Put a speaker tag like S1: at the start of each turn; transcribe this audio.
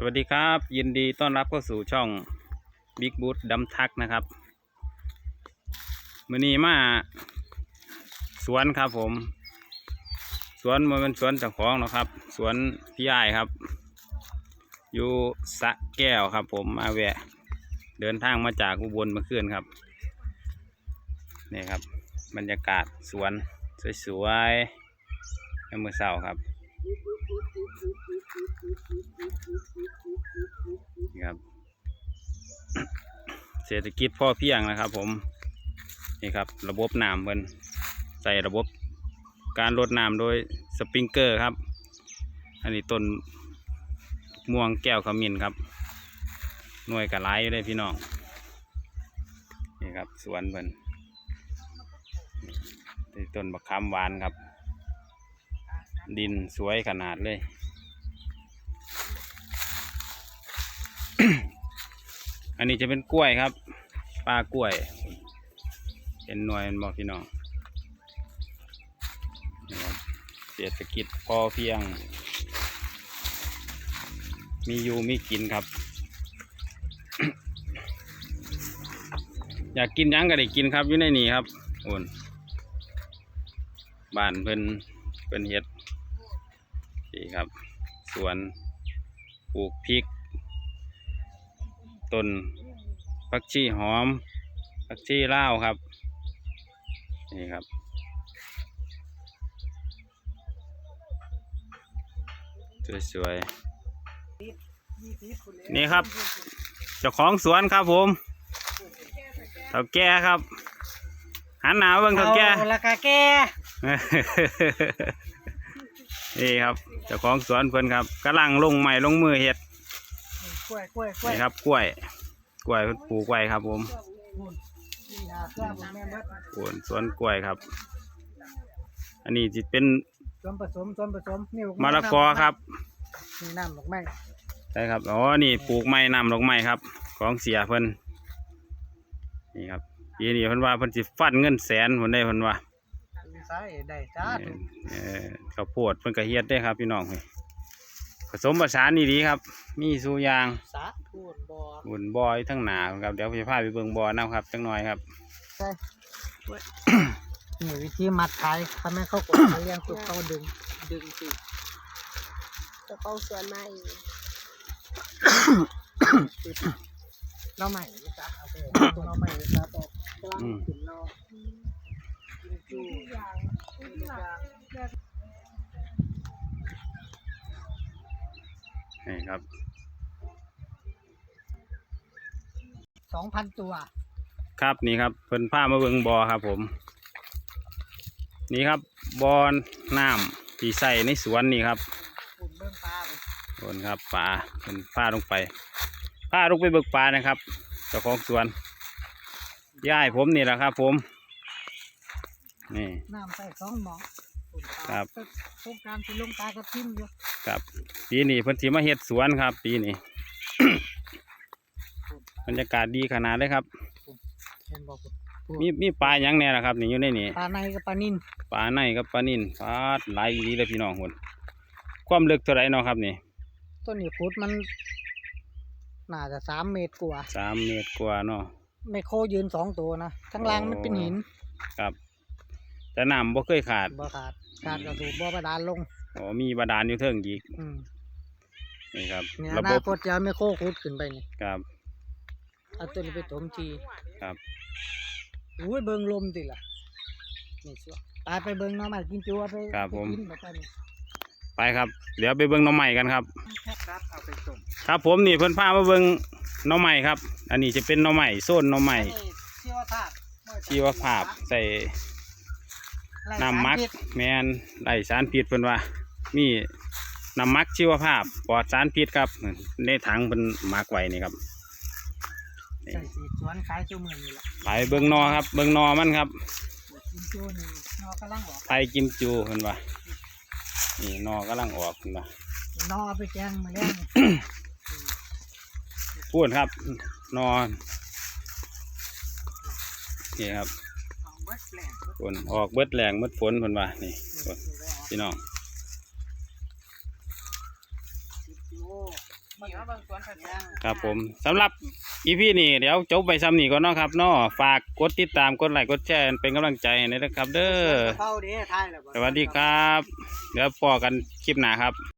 S1: สวัสดีครับ ยินดีต้อนรับเข้าสู่ช่อง Big Boot ดำทักนะครับมือนี้มาสวนครับผม สวนมันเป็นสวนเจ้าของนะครับ สวนพี่อ้ายครับ อยู่สะแก้วครับ ผมมาแวะ เดินทางมาจากอุบลเมื่อคืนครับนี่ครับ บรรยากาศสวนสวยๆในมือเสาครับ ครับ เศรษฐกิจพ่อเพียงนะครับ ผม นี่ครับ ระบบน้ำเพิ่นใส่ระบบการรดน้ำโดยสปริงเกอร์ครับ อันนี้ต้นม่วงแก้วขมิ้นครับ หน่วยกระไรอยู่เลยพี่น้อง นี่ครับสวนเพิ่นต้นบักคำหวานครับ ดินสวยขนาดเลย อันนี้จะเป็นกล้วยครับ ปลากล้วย เป็นหน่วยมันบอกพี่น้องเศรษฐกิจพอเพียง มีอยู่มีกินครับ อยากกินยังก็ได้กินครับอยู่ในนี้ครับโอนบ้านเพิ่นเพิ่นเฮ็ดนี่ครับ สวนปลูกพริก ต้นผักชีหอมผักชีลาวครับ นี่ครับ สวยๆ นี่ครับ เจ้าของสวนครับผมเถ่าแก่ครับหันหนาวเบิ่งเถ่าแก่
S2: เอาราคาแก่
S1: นี่ครับเจ้าของสวนเพิ่นครับกำลังลงใหม่ลงมือเฮ็ด
S2: กล้วยกล้วยกล้วย
S1: นี่ครับกล้วย กล้วยเพิ่นปลูกไว้ครับ ผม
S2: นี่นะเสื้อผมแม่นเบิด
S1: สวนสวนกล้วยครับ อันนี้จิเป็น
S2: ส่วนผสมส่วนผสมนี่
S1: มะละกอครับ
S2: นี่น้ำดอกไม้
S1: ใช่ครับอ๋อนี่ปลูกไม้นำดอกไม้ครับ ของเสียเพิ่นนี่ครับปีนี้เพิ่นว่าเพิ่นสิฟันเงินแสนเพิ่นได้เพิ่นว่า
S2: ใส่ได้จ้า
S1: เออเออข้าวโพดเพิ่นก็เฮ็ดได้ครับพี่น้องเฮ้ย ผสมผสานนี่ดีครับ มีสูอยาง
S2: สาทูนบอ
S1: หุ่นบอยทั้งหนาครับเดี๋ยวพี่พาไปเบิ่งบอน้ำครับจังหน่อยครับ
S2: ใช่นี่วิธีมัดขายทำให้เขากดเขาเลี้ยงปุ๊บเขาดึง ดึงสิ
S3: จะเข้าสวนมาอีก
S2: เราใหม่จับเอาไปเราใหม่จับออกกลาง
S1: อืม
S2: ขึ้นเรา นจู้
S1: นี่ครับ
S2: สองพันตัว
S1: ครับนี่ครับเพิ่นพามาเบิ่งบอครับผม นี่ครับบอน้ำที่ใส่ในสวนนี่ครับ
S2: ปุ่มเบิ่งปลาไป
S1: โนครับปลาเพิ่นพาลงไปพาลงไปเบิกปลานะครับเจ้าของสวนย่ายผมนี่แหละครับ ผม นี่
S2: น้ำใส่สองหมองปุ่มปลา
S1: ครับ
S2: โครงการที่ลงปลากระทิ่มอยู่
S1: ครับปีนี้เพิ่นสิมาเฮ็ดสวนครับ ปีนี้ บรรยากาศดีขนาดเลยครับ
S2: เห็นบอก
S1: มีมีปลาหยังแน่ล่ะครับ นี่อยู่ในนี่
S2: ปลาในกับปลานิ่น
S1: ปลาในกับปลานิ่นปลาหลายดีเลยพี่น้องคนความลึกเท่าไหร่เนาะครับนี่
S2: ต้นนี้พุดมันน่าจะสามเมตรกว่า
S1: สามเมตรกว่าเนาะ
S2: ไมโครยืนสองตัวนะข้างล่างมันเป็นหิน
S1: ครับ แต่น้ำบ่เคยขาด
S2: บ่ขาดขาดกระสูบบ่ประดานลง
S1: อ๋อมีบาดาลอยู่เทิงอีก
S2: อืม
S1: นี่ครับ
S2: เนี่ย
S1: ระ
S2: อ
S1: บ
S2: นา
S1: บ
S2: คตจะเอาไมโครขุดขึ้นไปนี่
S1: ครับ
S2: เอาต้นนี้ไปถมที
S1: ครับ
S2: อุ้ยเบิ่งลมติล่ะนี่ชัวตายไปเบิ่งหน้องมากินจัวไป
S1: ครับผม
S2: ไปกินแบบนี้
S1: ไปครับ เดี๋ยวไปเบิ่งหน้องใหม่กันครับ
S2: แค่รัดเอาไปส่ง
S1: ครับผมนี่เพิ่นพามาเบิ่งหน้องใหม่ครับ อันนี้จะเป็นหน้องใหม่โซนหน้องใหม่
S2: นี่ชีวภาพ
S1: ชีวภาพใส่
S2: ไล่
S1: น้ำมัก
S2: สารพิษ
S1: แมนไร้สารพิษเพิ่นว่า มีน้ำมักชีวภาพปลอดสารพิษครับ ในถังเพิ่นมักไว้นี่ครับนี่
S2: ใส่สีสวนขายชั่วมือนี่แหละ
S1: ไปเบิ่งนอครับ เบิ่งนอมันครับ
S2: กินจัวนี่นอกำลังออก
S1: ไทยกิมจูเพิ่นว่านี่นอกำลังออกเพิ่นว่าน
S2: อเอาไปแกงมาแล้วนี่
S1: พูดครับ นอนนี่ครับ ฝนออกเบิดแรงเบิดฝนเพิ่นว่านี่ฝนพี่น้องครับผมสำหรับอีพีนี้เดี๋ยวจบไปซ้ำนี่ก่อนเนาะครับเนาะฝากกดติดตามกดไลค์กดแชร์เป็นกำลังใจให้นะครับ เด้อสวัสดีครับ เดี๋ยวพอกันคลิปหน้าครับ